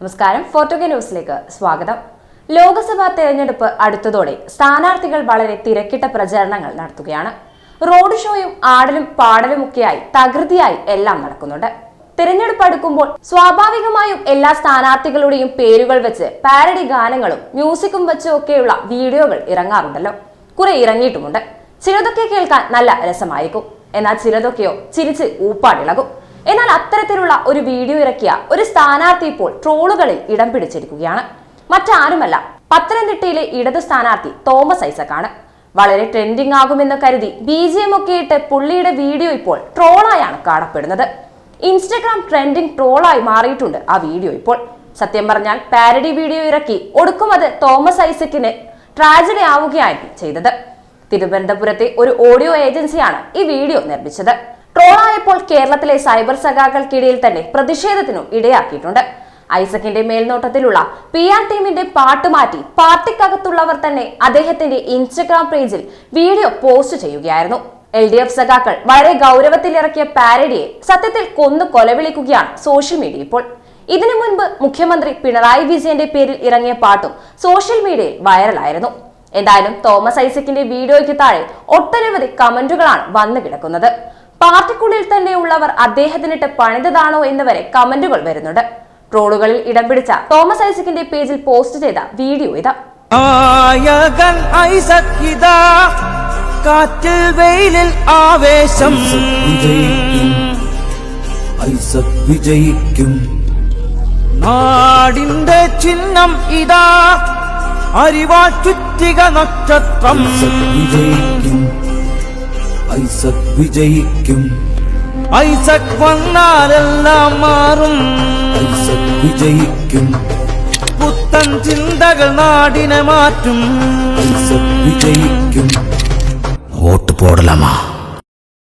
നമസ്കാരം ഫോർട്ടുഗ ന്യൂസിലേക്ക് സ്വാഗതം. ലോക്സഭാ തെരഞ്ഞെടുപ്പ് അടുത്തതോടെ സ്ഥാനാർത്ഥികൾ വളരെ തിരക്കിട്ട പ്രചാരണങ്ങൾ നടത്തുകയാണ്. റോഡ് ഷോയും ആടലും പാടലുമൊക്കെയായി തകൃതിയായി എല്ലാം നടക്കുന്നുണ്ട്. തിരഞ്ഞെടുപ്പ് അടുക്കുമ്പോൾ സ്വാഭാവികമായും എല്ലാ സ്ഥാനാർത്ഥികളുടെയും പേരുകൾ വെച്ച് പാരഡി ഗാനങ്ങളും മ്യൂസിക്കും വെച്ചും ഒക്കെയുള്ള വീഡിയോകൾ ഇറങ്ങാറുണ്ടല്ലോ. കുറെ ഇറങ്ങിയിട്ടുമുണ്ട്. ചിലതൊക്കെ കേൾക്കാൻ നല്ല രസമായിരിക്കും. എന്നാൽ ചിലതൊക്കെയോ ചിരിച്ച് ഊപ്പാടിളകും. എന്നാൽ അത്തരത്തിലുള്ള ഒരു വീഡിയോ ഇറക്കിയ ഒരു സ്ഥാനാർത്ഥി ഇപ്പോൾ ട്രോളുകളിൽ ഇടം പിടിച്ചിരിക്കുകയാണ്. മറ്റാരുമല്ല പത്തനംതിട്ടയിലെ ഇടത് സ്ഥാനാർത്ഥി തോമസ് ഐസക് ആണ് വളരെ ട്രെൻഡിംഗ് ആകുമെന്ന് കരുതി ബി ജി എം ഒക്കെ ഇട്ട് പുള്ളിയുടെ വീഡിയോ ഇപ്പോൾ ട്രോളായാണ് കാണപ്പെടുന്നത്. ഇൻസ്റ്റഗ്രാം ട്രെൻഡിംഗ് ട്രോളായി മാറിയിട്ടുണ്ട് ആ വീഡിയോ ഇപ്പോൾ. സത്യം പറഞ്ഞാൽ പാരഡി വീഡിയോ ഇറക്കി ഒടുക്കും അത് തോമസ് ഐസക്കിന് ട്രാജഡി ആവുകയായിരുന്നു ചെയ്തത്. തിരുവനന്തപുരത്തെ ഒരു ഓഡിയോ ഏജൻസിയാണ് ഈ വീഡിയോ നിർമ്മിച്ചത്. ട്രോളായപ്പോൾ കേരളത്തിലെ സൈബർ സഖാക്കൾക്കിടയിൽ തന്നെ പ്രതിഷേധത്തിനും ഇടയാക്കിയിട്ടുണ്ട്. ഐസക്കിന്റെ മേൽനോട്ടത്തിലുള്ള പി ആർ ടീമിന്റെ പാട്ട് മാറ്റി പാർട്ടിക്കകത്തുള്ളവർ തന്നെ അദ്ദേഹത്തിന്റെ ഇൻസ്റ്റഗ്രാം പേജിൽ വീഡിയോ പോസ്റ്റ് ചെയ്യുകയായിരുന്നു. എൽ ഡി എഫ് സഖാക്കൾ വളരെ ഗൗരവത്തിലിറക്കിയ പാരഡിയെ സത്യത്തിൽ കൊന്നു കൊലവിളിക്കുകയാണ് സോഷ്യൽ മീഡിയ ഇപ്പോൾ. ഇതിനു മുൻപ് മുഖ്യമന്ത്രി പിണറായി വിജയന്റെ പേരിൽ ഇറങ്ങിയ പാട്ടും സോഷ്യൽ മീഡിയയിൽ വൈറലായിരുന്നു. എന്തായാലും തോമസ് ഐസക്കിന്റെ വീഡിയോയ്ക്ക് താഴെ ഒട്ടനവധി കമന്റുകളാണ് വന്നു കിടക്കുന്നത് പാർട്ടിക്കുള്ളിൽ തന്നെയുള്ളവർ അദ്ദേഹത്തിനിട്ട് പണിതതാണോ എന്ന് വരെ കമന്റുകൾ വരുന്നുണ്ട്. ട്രോളുകളിൽ ഇടം പിടിച്ച തോമസ് ഐസക്കിന്റെ പേജിൽ പോസ്റ്റ് ചെയ്ത വീഡിയോ ഇതാ. കാറ്റിൽ വെയിലിൽ ആവേശം. ഐസക് വിജയിക്കും. നാടിന്റെ ചിഹ്നം ഇതാ. അരിവാ ചുറ്റിക നക്ഷത്രം. വിജയിക്കും. ഐസക് വിജയിക്കും. ഐസക് വന്നാലെല്ലാം മാറും. ഐസക് വിജയിക്കും. പുത്തൻ ചിന്തകൾ നാടിനെ മാറ്റും. ഐസക് വിജയിക്കും